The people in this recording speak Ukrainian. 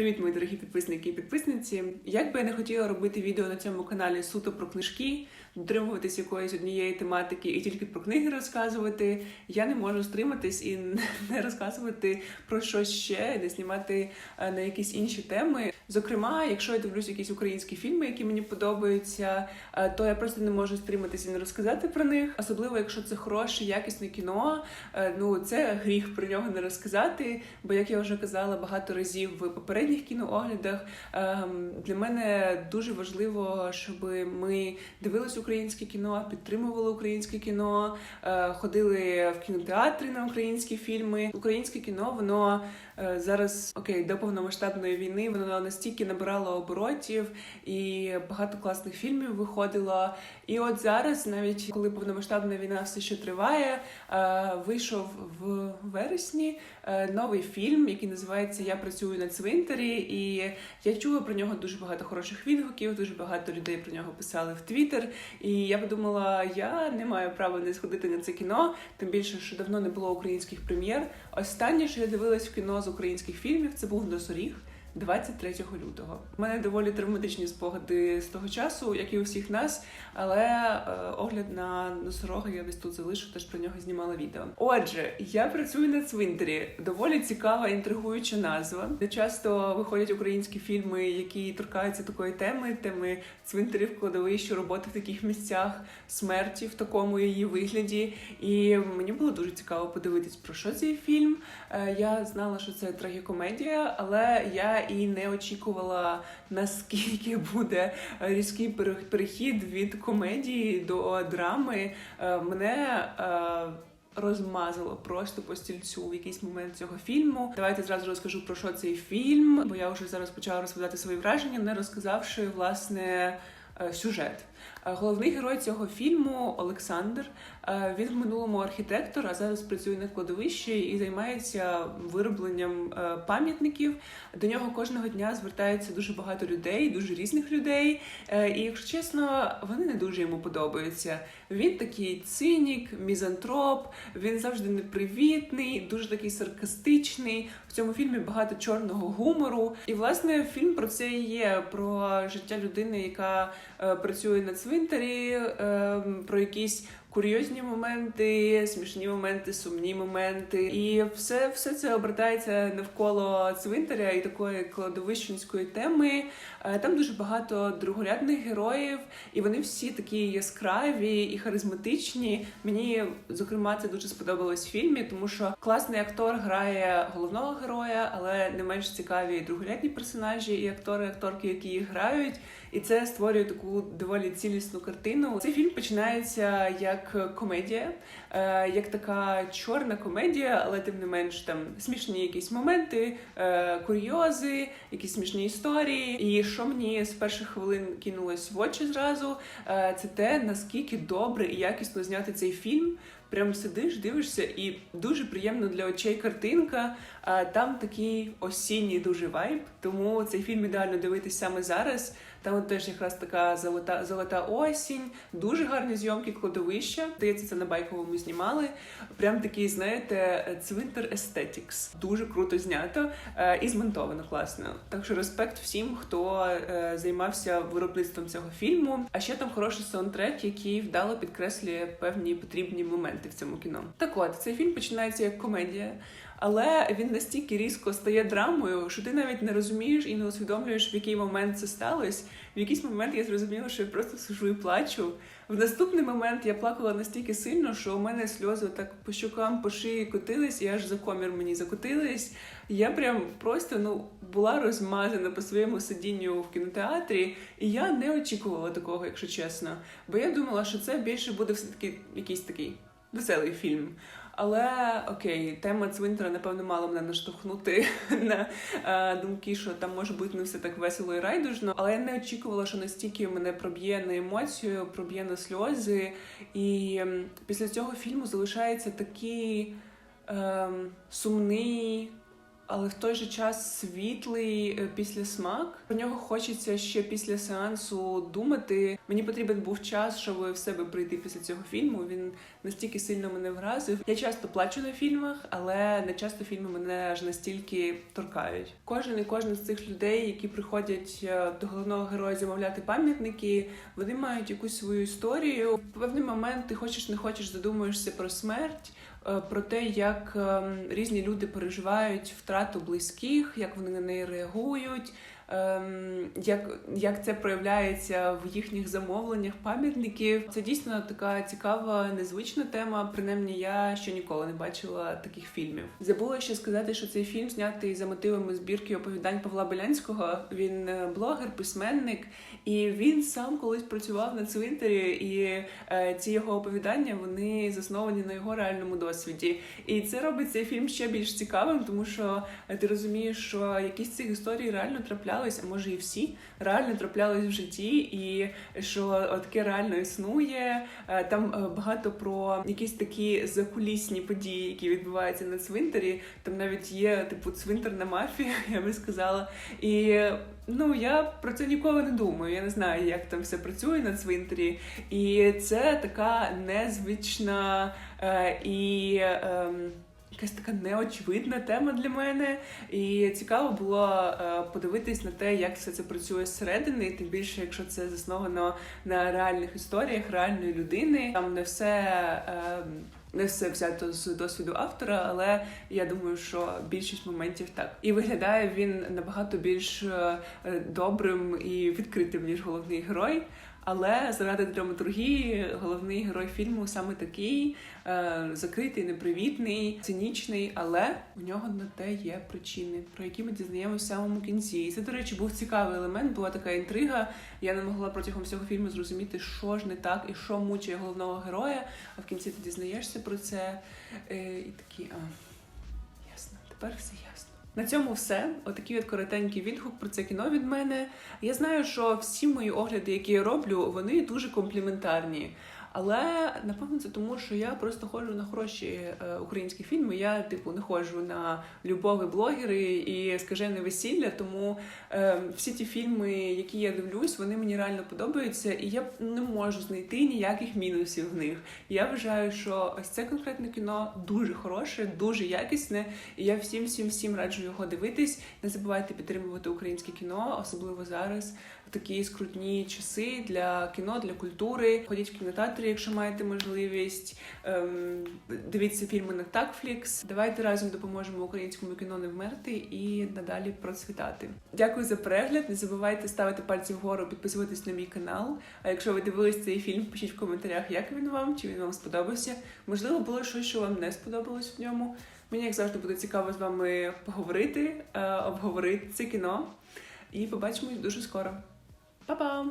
Привіт, мої дорогі підписники і підписниці. Як би я не хотіла робити відео на цьому каналі суто про книжки, дотримуватись якоїсь однієї тематики і тільки про книги розказувати, я не можу стриматись і не розказувати про щось ще, не знімати е, на якісь інші теми. Зокрема, якщо я дивлюсь якісь українські фільми, які мені подобаються, е, то я просто не можу стриматися і не розказати про них. Особливо, якщо це хороше, якісне кіно. е, Ну це гріх про нього не розказати. Бо як я вже казала багато разів в попередніх кінооглядах, ем, для мене дуже важливо, щоб ми дивились українське кіно, підтримували українське кіно, е, ходили в кінотеатри на українські фільми. Українське кіно воно зараз окей до повномасштабної війни воно настільки набирало оборотів і багато класних фільмів виходило. І от зараз, навіть коли повномасштабна війна все ще триває, е, вийшов в вересні е, новий фільм, який називається Я працюю на цвинтарі. І я чула про нього дуже багато хороших відгуків, дуже багато людей про нього писали в Твіттер. І я подумала, я не маю права не сходити на це кіно, тим більше, що давно не було українських прем'єр. Останнє, що я дивилась в кіно з українських фільмів, це був Носоріг. 23 лютого У мене доволі травматичні спогади з того часу, як і у всіх нас. Але е, огляд на носорога я десь тут залишу, теж про нього знімала відео. Отже, я працюю на цвинтарі. Доволі цікава, інтригуюча назва. Де часто виходять українські фільми, які торкаються такої теми, теми цвинтарів, кладовищ, роботи в таких місцях, смерті в такому її вигляді. І мені було дуже цікаво подивитись про що цей фільм. Е, Я знала, що це трагікомедія, але я і не очікувала наскільки буде різкий перехід від комедії до драми. Е, Мене е, розмазало просто по стільцю в якийсь момент цього фільму. Давайте зразу розкажу про що цей фільм, бо я вже зараз почала розповідати свої враження, не розказавши власне сюжет. Е, Головний герой цього фільму Олександр. Е, Він в минулому архітектор, а зараз працює на кладовищі і займається виробленням е, пам'ятників. До нього кожного дня звертається дуже багато людей, дуже різних людей. Е, І якщо чесно, вони не дуже йому подобаються. Він такий цинік, мізантроп, він завжди непривітний, дуже такий саркастичний. В цьому фільмі багато чорного гумору. І власне фільм про це і є: про життя людини, яка е, працює на цвинтарі, е, про якісь. Курйозні моменти, смішні моменти, сумні моменти, і все, все це обертається навколо цвинтаря і такої кладовищенської теми. Е, Там дуже багато другорядних героїв, і вони всі такі яскраві і харизматичні. Мені зокрема це дуже сподобалось в фільмі, тому що класний актор грає головного героя, але не менш цікаві другорядні персонажі, і актори, акторки, які їх грають. І це створює таку доволі цілісну картину. Цей фільм починається як комедія, е, як така чорна комедія, але тим не менш там смішні якісь моменти, е, курйози, якісь смішні історії. І що мені з перших хвилин кинулось в очі зразу, е, це те, наскільки добре і якісно зняти цей фільм. Прям сидиш, дивишся, і дуже приємно для очей картинка. А там такий осінній дуже вайб, тому цей фільм ідеально дивитись саме зараз. Там теж якраз така золота золота осінь, дуже гарні зйомки кладовища. Здається, це на байковому знімали. Прям такий, знаєте, цвинтар естетікс. Дуже круто знято е, і змонтовано класно. Так що респект всім, хто е, займався виробництвом цього фільму. А ще там хороший саундтрек, який вдало підкреслює певні потрібні моменти в цьому кіно. Так от цей фільм починається як комедія. Але він настільки різко стає драмою, що ти навіть не розумієш і не усвідомлюєш, в який момент це сталося. В якийсь момент я зрозуміла, що я просто сижу і плачу. В наступний момент я плакала настільки сильно, що у мене сльози так по щокам, по шиї котились, і аж за комір мені закотились. Я прям просто ну була розмазана по своєму сидінню в кінотеатрі, і я не очікувала такого, якщо чесно. Бо я думала, що це більше буде все таки якийсь такий веселий фільм. Але окей, тема цвинтара, напевно, мала мене наштовхнути на е, думки, що там може бути не все так весело і райдужно. Але я не очікувала, що настільки мене проб'є на емоцію, проб'є на сльози. І після цього фільму залишається такий е, сумний. Але в той же час світлий е, післясмак. Про нього хочеться ще після сеансу думати. Мені потрібен був час, щоб в себе прийти після цього фільму. Він настільки сильно мене вразив. Я часто плачу на фільмах, але не часто фільми мене аж настільки торкають. Кожен і кожен з цих людей, які приходять е, до головного героя замовляти пам'ятники, вони мають якусь свою історію. В певний момент ти хочеш не хочеш задумуєшся про смерть. Е, Про те, як ем, різні люди переживають втрату близьких, як вони на неї реагують, як, як це проявляється в їхніх замовленнях пам'ятників. Це дійсно така цікава, незвична тема. Принаймні, я ще ніколи не бачила таких фільмів. Забула ще сказати, що цей фільм знятий за мотивами збірки оповідань Павла Белянського. Він е, блогер, письменник, і він сам колись працював на цвинтарі, і е, ці його оповідання вони засновані на його реальному досвіді. І це робить цей фільм ще більш цікавим, тому що е, ти розумієш, що якісь цих історій реально траплялись, а може і всі реально траплялись в житті, і що таке реально існує. Е, Там е, багато про якісь такі закулісні події, які відбуваються на цвинтарі. Там навіть є типу цвинтарна мафія, я би сказала. І ну я про це ніколи не думаю. Я не знаю, як там все працює на цвинтарі. І це така незвична е, і. ем, Якась така неочевидна тема для мене, і цікаво було е, подивитись на те, як все це працює зсередини, тим більше, якщо це засновано на реальних історіях реальної людини. Там не все. Е, не все взято з досвіду автора, але я думаю, що більшість моментів так. І виглядає він набагато більш е, добрим і відкритим, ніж головний герой. Але заради драматургії головний герой фільму саме такий е, закритий, непривітний, цинічний, але у нього на те є причини, про які ми дізнаємося в самому кінці. І це, до речі, був цікавий елемент, була така інтрига. Я не могла протягом всього фільму зрозуміти, що ж не так і що мучає головного героя. А в кінці ти дізнаєшся про це е, і такі, а ясно, тепер все ясно. На цьому все. Отакий от коротенький відгук про це кіно від мене. Я знаю, що всі мої огляди, які я роблю, вони дуже компліментарні. Але напевно це тому, що я просто ходжу на хороші е, українські фільми. Я типу не ходжу на любові блогери і скажене весілля. Тому е, всі ті фільми, які я дивлюсь, вони мені реально подобаються, і я не можу знайти ніяких мінусів в них. Я вважаю, що ось це конкретне кіно дуже хороше, дуже якісне. І я всім, всім, всім раджу його дивитись. Не забувайте підтримувати українське кіно, особливо зараз в такі скрутні часи для кіно, для культури. Ходіть в кінотеатри, якщо маєте можливість. Ем, дивіться фільми на Такфлікс. Давайте разом допоможемо українському кіно не вмерти і надалі процвітати. Дякую за перегляд. Не забувайте ставити пальці вгору, підписуватись на мій канал. А якщо ви дивились цей фільм, пишіть в коментарях, як він вам, чи він вам сподобався. Можливо, було щось, що вам не сподобалось в ньому. Мені як завжди буде цікаво з вами поговорити, е, обговорити це кіно. І побачимось дуже скоро. Па-па!